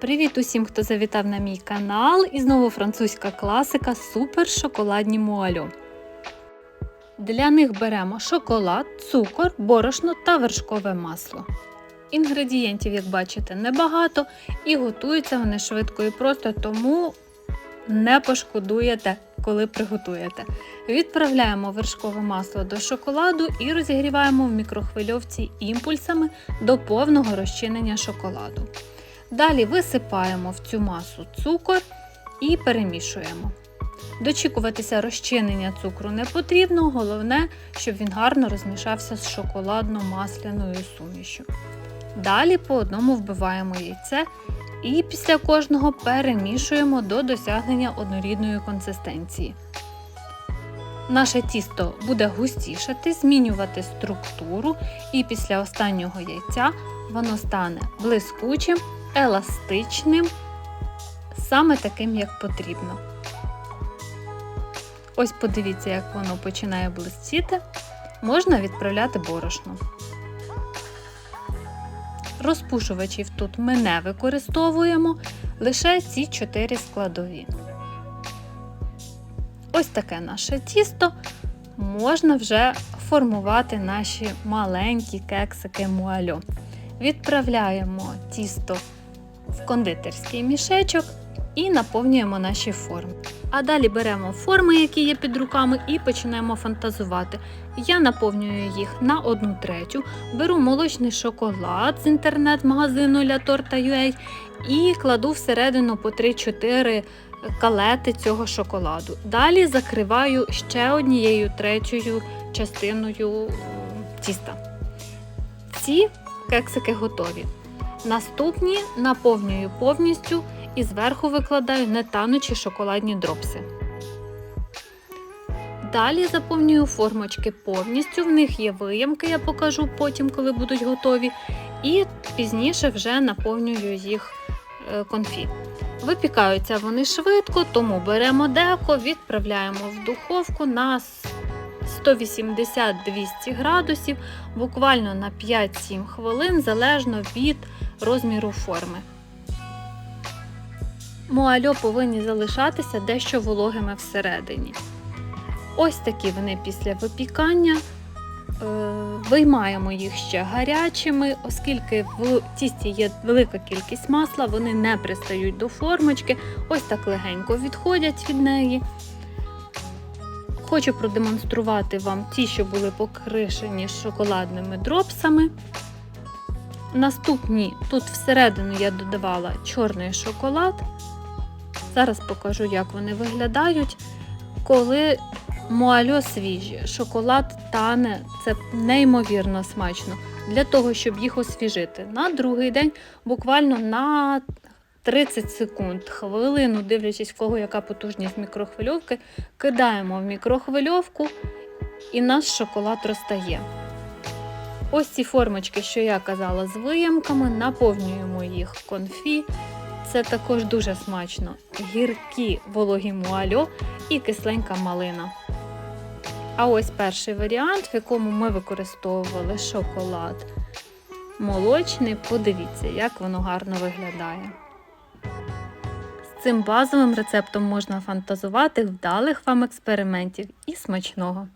Привіт усім, хто завітав на мій канал. І знову французька класика супер шоколадні муалю. Для них беремо шоколад, цукор, борошно та вершкове масло. Інгредієнтів, як бачите, небагато і готуються вони швидко і просто, тому не пошкодуєте, коли приготуєте. Відправляємо вершкове масло до шоколаду і розігріваємо в мікрохвильовці імпульсами до повного розчинення шоколаду. Далі висипаємо в цю масу цукор і перемішуємо. Дочікуватися розчинення цукру не потрібно, головне, щоб він гарно розмішався з шоколадно-масляною сумішю. Далі по одному вбиваємо яйце і після кожного перемішуємо до досягнення однорідної консистенції. Наше тісто буде густішати, змінювати структуру, і після останнього яйця воно стане блискучим, еластичним, саме таким, як потрібно. Ось подивіться, як воно починає блистіти. Можна відправляти борошно. Розпушувачів тут ми не використовуємо, лише ці чотири складові. Ось таке наше тісто. Можна вже формувати наші маленькі кексики муальо. Відправляємо тісто в кондитерський мішечок і наповнюємо наші форми. А далі беремо форми, які є під руками, і починаємо фантазувати. Я наповнюю їх на одну третю, беру молочний шоколад з інтернет-магазину La Torta.ua і кладу всередину по 3-4 калети цього шоколаду. Далі закриваю ще однією третьою частиною тіста. Ці кексики готові. Наступні наповнюю повністю і зверху викладаю не танучі шоколадні дропси. Далі заповнюю формочки повністю, в них є виямки, я покажу потім, коли будуть готові. І пізніше вже наповнюю їх е, конфі. Випікаються вони швидко, тому беремо деко, відправляємо в духовку на 180-200 градусів, буквально на 5-7 хвилин, залежно від розміру форми. Муальо повинні залишатися дещо вологими всередині. Ось такі вони після випікання. Е, Виймаємо їх ще гарячими, оскільки в тісті є велика кількість масла, вони не пристають до формочки, ось так легенько відходять від неї. Хочу продемонструвати вам ті, що були покришені шоколадними дропсами. Наступні тут всередину я додавала чорний шоколад. Зараз покажу, як вони виглядають. Коли муальо свіжі, шоколад тане, це неймовірно смачно. Для того, щоб їх освіжити. На другий день буквально на 30 секунд, хвилину, дивлячись, в кого яка потужність мікрохвильовки, кидаємо в мікрохвильовку і наш шоколад розтає. Ось ці формочки, що я казала, з виямками, наповнюємо їх конфі. Це також дуже смачно. Гіркі вологі муальо і кисленька малина. А ось перший варіант, в якому ми використовували шоколад молочний. Подивіться, як воно гарно виглядає. Цим базовим рецептом можна фантазувати вдалих вам експериментів і смачного.